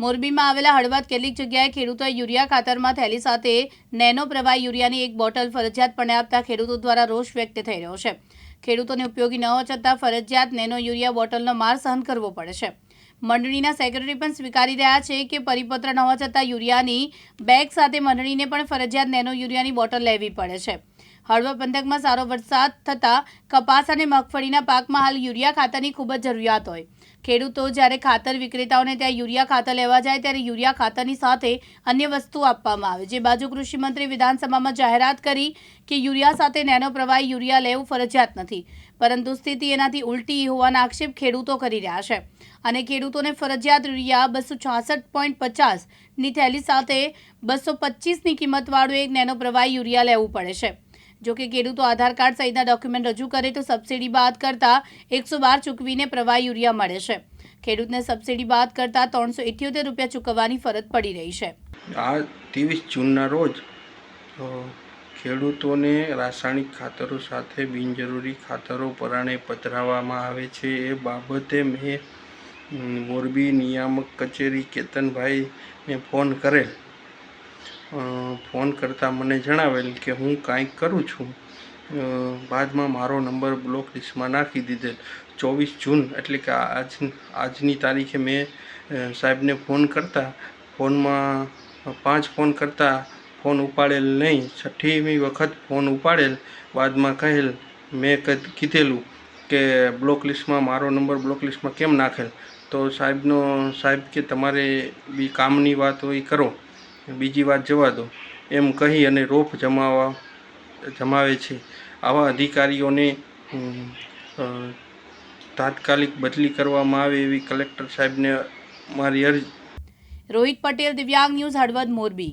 મોરબીમાં આવેલા હળવદ કેટલીક જગ્યાએ ખેડૂતોએ યુરિયા ખાતરમાં થેલી સાથે નેનો પ્રવાહી યુરિયાની એક બોટલ ફરજિયાતપણે આપતા ખેડૂતો દ્વારા રોષ વ્યક્ત થઈ રહ્યો છે. ખેડૂતોને ઉપયોગી ન છતાં ફરજિયાત નેનો યુરિયા બોટલનો માર સહન કરવો પડે છે. મંડળીના સેક્રેટરી પણ સ્વીકારી રહ્યા છે કે પરિપત્ર ન હોવા છતાં યુરિયાની બેગ સાથે મંડળીને પણ ફરજિયાત નેનો યુરિયાની બોટલ લેવી પડે છે. હળવદ પંથકમાં સારો વરસાદ થતાં કપાસ અને મગફળીના પાકમાં હાલ યુરિયા ખાતરની ખૂબ જ જરૂરિયાત હોય. ખેડૂતો જ્યારે ખાતર વિક્રેતાઓને ત્યાં યુરિયા ખાતર લેવા જાય ત્યારે યુરિયા ખાતરની સાથે અન્ય વસ્તુ આપવામાં આવે. જે બાજુ કૃષિમંત્રી વિધાનસભામાં જાહેરાત કરી કે યુરિયા સાથે નેનો પ્રવાહી યુરિયા લેવું ફરજિયાત નથી. પરંતુ સ્થિતિ એનાથી ઉલટી હોવાના આક્ષેપ ખેડૂતો કરી રહ્યા છે. અને ખેડૂતોને ફરજિયાત યુરિયા બસો છાસઠ પોઈન્ટ પચાસની થેલી સાથે બસો પચીસની કિંમતવાળું એક નેનો પ્રવાહી યુરિયા લેવું પડે છે. જો કે ખેડૂતો આધાર કાર્ડ સહિતના ડોક્યુમેન્ટ રજૂ કરે તો સબસિડી બાદ કરતા એકસો બાર ચૂકવીને પ્રવાહી યુરિયા મળે છે. ખેડૂતને સબસિડી બાદ કરતા ત્રણસો ઇઠ્યોતેર રૂપિયા ચૂકવવાની ફરજ પડી રહી છે. આ ત્રેવીસ જૂનના રોજ ખેડૂતોને રાસાયણિક ખાતરો સાથે બિનજરૂરી ખાતરો પરાણે પધરાવવામાં આવે છે. એ બાબતે મેં મોરબી નિયામક કચેરી કેતનભાઈને ફોન કરેલ. ફોન કરતાં મને જણાવેલ કે હું કાંઈક કરું છું. બાદમાં મારો નંબર બ્લોક લિસ્ટમાં નાખી દીધેલ. ચોવીસ જૂન, એટલે કે આજ, આજની તારીખે મેં સાહેબને ફોન કરતા. ફોનમાં પાંચ ફોન કરતાં, ફોન ઉપાડેલ નહીં. છઠ્ઠીમી વખત ફોન ઉપાડેલ. બાદમાં કહેલ, મેં કીધેલું કે બ્લોક લિસ્ટમાં, મારો નંબર બ્લોક લિસ્ટમાં કેમ નાખેલ? તો સાહેબનો, સાહેબ કે તમારે બી કામની વાત હોય કરો. બીજી વાત જવા દો એમ કહી અને રોફ જમાવા, જમાવે છે. આવા અધિકારીઓને તાત્કાલિક બદલી કરવામાં આવે એવી કલેક્ટર સાહેબને મારી અરજી. રોહિત પટેલ, દિવ્યાંગ ન્યૂઝ હળવદ મોરબી.